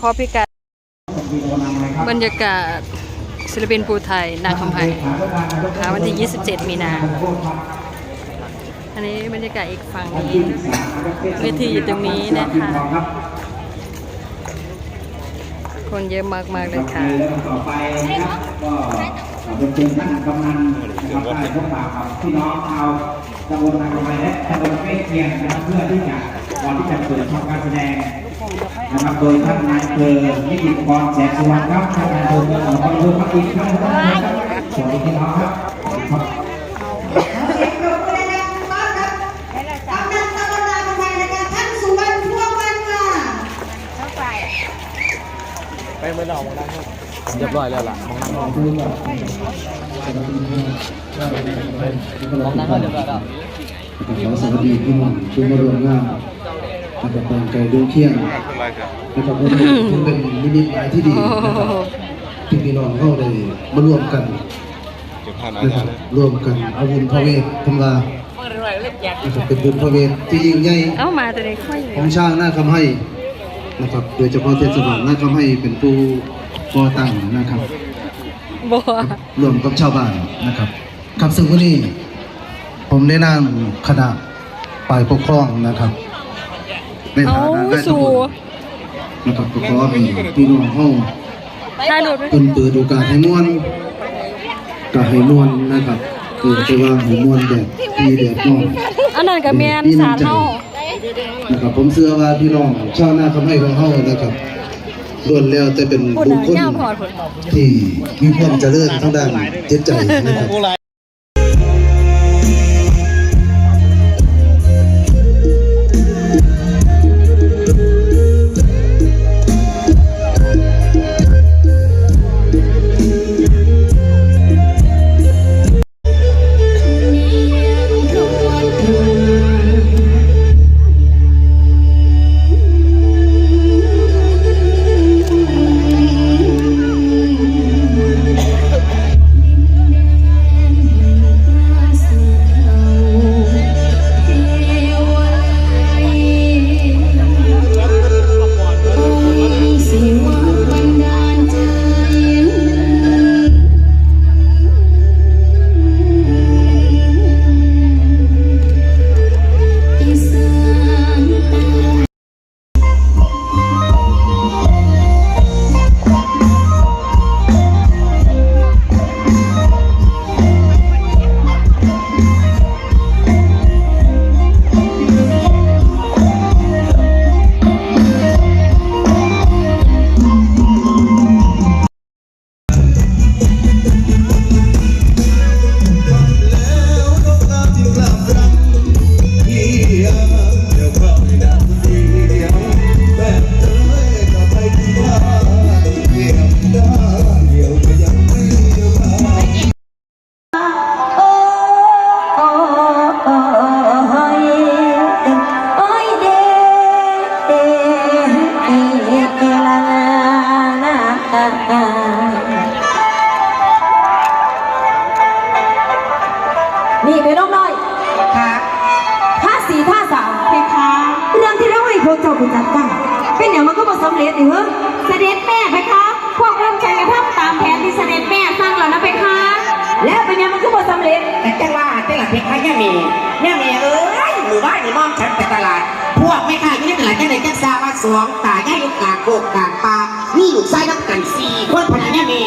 ขอพิกัดบรรยากาศศิลปินภูไทย นางคำไพหาวันที่ 27 มีนา อันนี้บรรยากาศอีกฝั่งนี้เวทีอยู่ตรงนี้นะคะคนเยอะมากๆเลยค่ะต่อไปนะครับก็เป็นเชิญท่านกำนันนะครับได้พบปะกับพี่น้องชาว ตำบลนากำไมและตำบลใกล้เคียงนะครับเพื่อที่จะก่อนที่จะเปิดทำการแสดงนะครับโดยท่านนายอำเภอนิติกรแสงสุวรรณครับท่านนายเภอเมืองของอำเภอพักอินทร์ครับสวัสดีพี่น้องครับครับเสียงปรบมือดังๆต้อนรับกำนันตำบลนาคำไพนะคะท่านสุวรรณพวงวันค่ะ เรียบร้อยแล้วล่ะมองนั่งมองมองนั่งก็เรียบร้อยแล้วขอสวัสดีพี่น้องที่มาร่วมงานนะครับบางไก่ดวงเที่ยงนะครับผมถือเป็นนิมิตหมายที่ดีนะครับที่พี่น้องเข้าได้มาร่วมกันนะครับร่วมกันเอาบุญพระเวททำลานะครับเป็นบุญพระเวทที่ยิ่งใหญ่เอ้ามาแต่ในค่อยของช่างหน้าคำให้นะครับโดยเฉพาะเทศบาลหน้าคำให้เป็นผู้ ก่อตั้งนะครับบัวรวมกับชาวบ้านนะครับครับซึ่งวันนี้ ผมได้นั่งคณะฝ่ายปกครองนะครับในเอาฐานะได้ตำสู่บลนะครับก็ขอให้พี่น้องเฮาถ่ายรูปด้วยเพิ่นเปิดโอกาสให้ม่วนก็ให้ม่วนนะครับคือจะว่าให้ม่วนแบบที่แดดน้องอันนั้นก็แม่นสารเฮานะครับผมเชื่อว่าพี่น้องชาวนาคำให้ของเฮานะครับ ล้วนแล้วแต่เป็นบุคคลที่มีความเจริญทางด้านจิตใจนะครับสิ นี่เป็นน้องน้อยค่ะท่าสีท่า พวกเจ้าคุณจัดการเป็นอย่างมันก็บ่สำเร็จนี่เหรอเสด็จแม่เพคะพวกเราใจกระทำตามแผนที่เสด็จแม่สร้างแล้วนะเพคะแล้วเป็นอยังมันก็บ่สำเร็จแต่จังว่าแต่ละเพชรให้แม่เมีแม่เมีเอ้ยหมู่บ้านนี่มองฉันไปตลาด พวกแม่ค้าที่นี่เป็นหลายจังไหนจังซาว่าสองตาย่าอยู่กาโกกกาปลานี่ลูกไส้น้ำกันสี่คนพนันแม่เมี